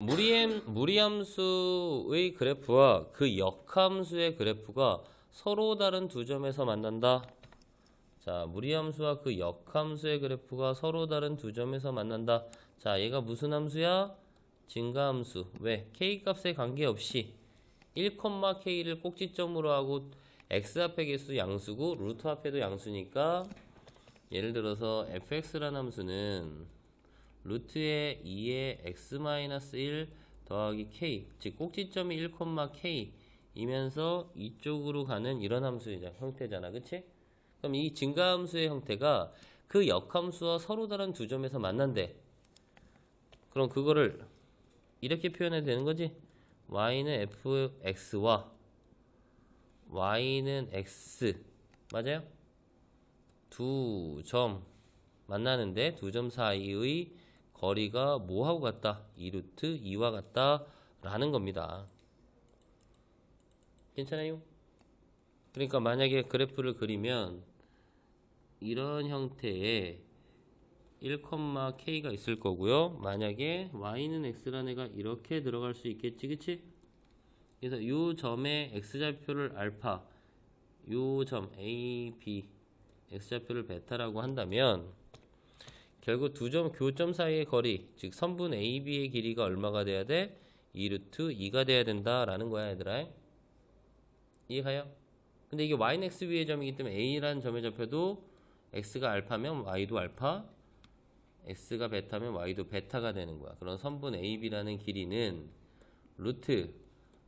무리함, 무리함수의 그래프와 그 역함수의 그래프가 서로 다른 두 점에서 만난다. 자, 무리함수와 그 역함수의 그래프가 서로 다른 두 점에서 만난다. 자, 얘가 무슨 함수야? 증가함수. 왜? k 값에 관계없이 1,k를 꼭지점으로 하고 x 앞에 개수 양수고 루트 앞에도 양수니까 예를 들어서 fx라는 함수는 루트의 2의 x-1 더하기 k 즉 꼭지점이 1,k 이면서 이쪽으로 가는 이런 함수의 형태잖아 그치? 그럼 이 증가함수의 형태가 그 역함수와 서로 다른 두 점에서 만난대 그럼 그거를 이렇게 표현해도 되는 거지? y는 fx와 y는 x 맞아요? 두 점 만나는데 두 점 사이의 거리가 뭐하고 같다? 2루트 2와 같다 라는 겁니다 괜찮아요? 그러니까 만약에 그래프를 그리면 이런 형태의 1,k가 있을 거고요 만약에 y는 x라는 애가 이렇게 들어갈 수 있겠지 그치? 그래서 이 점의 x좌표를 알파 요점 A, B x좌표를 베타라고 한다면 결국 두 점 교점 사이의 거리 즉 선분 AB의 길이가 얼마가 돼야 돼? 2루트 2가 돼야 된다라는 거야 얘들아 이해가요? 근데 이게 y는 x 위의 점이기 때문에 a라는 점의 좌표도 x가 알파면 y도 알파 x가 베타면 y도 베타가 되는 거야 그런 선분 AB라는 길이는 루트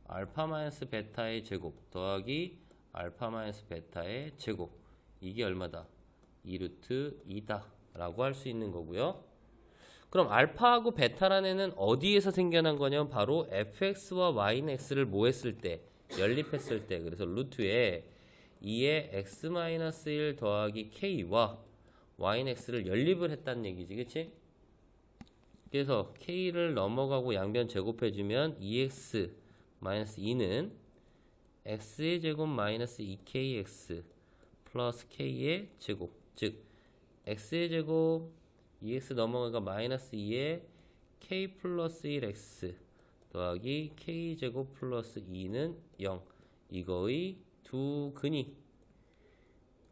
알파 마이너스 베타의 제곱 더하기 알파 마이너스 베타의 제곱 이게 얼마다? 2루트 2다 라고 할 수 있는 거고요 그럼 알파하고 베타라는 애는 어디에서 생겨난 거냐면 바로 fx와 y는 x를 뭐 했을 때 연립했을 때 그래서 루트에 2의 x-1 더하기 k와 y는 x를 연립을 했다는 얘기지 그치? 그래서 k를 넘어가고 양변 제곱해주면 2x 마이너스 2는 x의 제곱 마이너스 2kx 플러스 k의 제곱 즉 x의 제곱 2x 넘어가니까 마이너스 2에 k 플러스 1x 더하기 k 제곱 플러스 2는 0 이거의 두 근이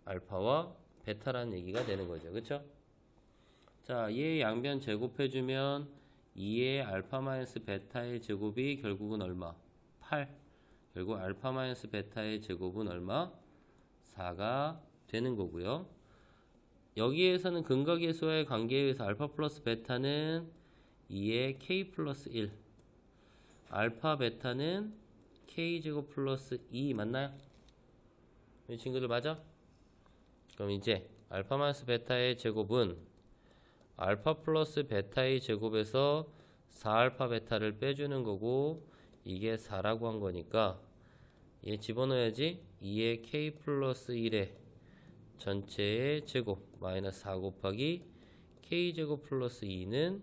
알파와 베타라는 얘기가 되는 거죠 그쵸? 자, 얘 양변 제곱해주면 2의 알파 마이너스 베타의 제곱이 결국은 얼마? 8 결국 알파 마이너스 베타의 제곱은 얼마? 4가 되는 거고요 여기에서는 근각계수와의 관계에 의해서 알파 플러스 베타는 2의 k 플러스 1 알파 베타는 k제곱 플러스 2 맞나요? 이 친구들 맞아? 그럼 이제 알파 마이너스 베타의 제곱은 알파 플러스 베타의 제곱에서 4알파 베타를 빼주는 거고 이게 4라고 한 거니까 얘 집어넣어야지 2의 k 플러스 1의 전체의 제곱 마이너스 4 곱하기 k제곱 플러스 2는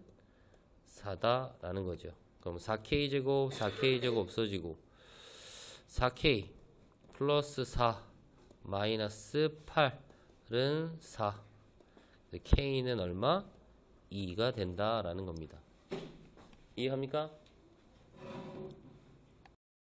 4다 라는 거죠. 그럼 4k제곱 4k제곱 없어지고 4k 플러스 4 마이너스 8은 4 k는 얼마? 2가 된다 라는 겁니다. 이해합니까?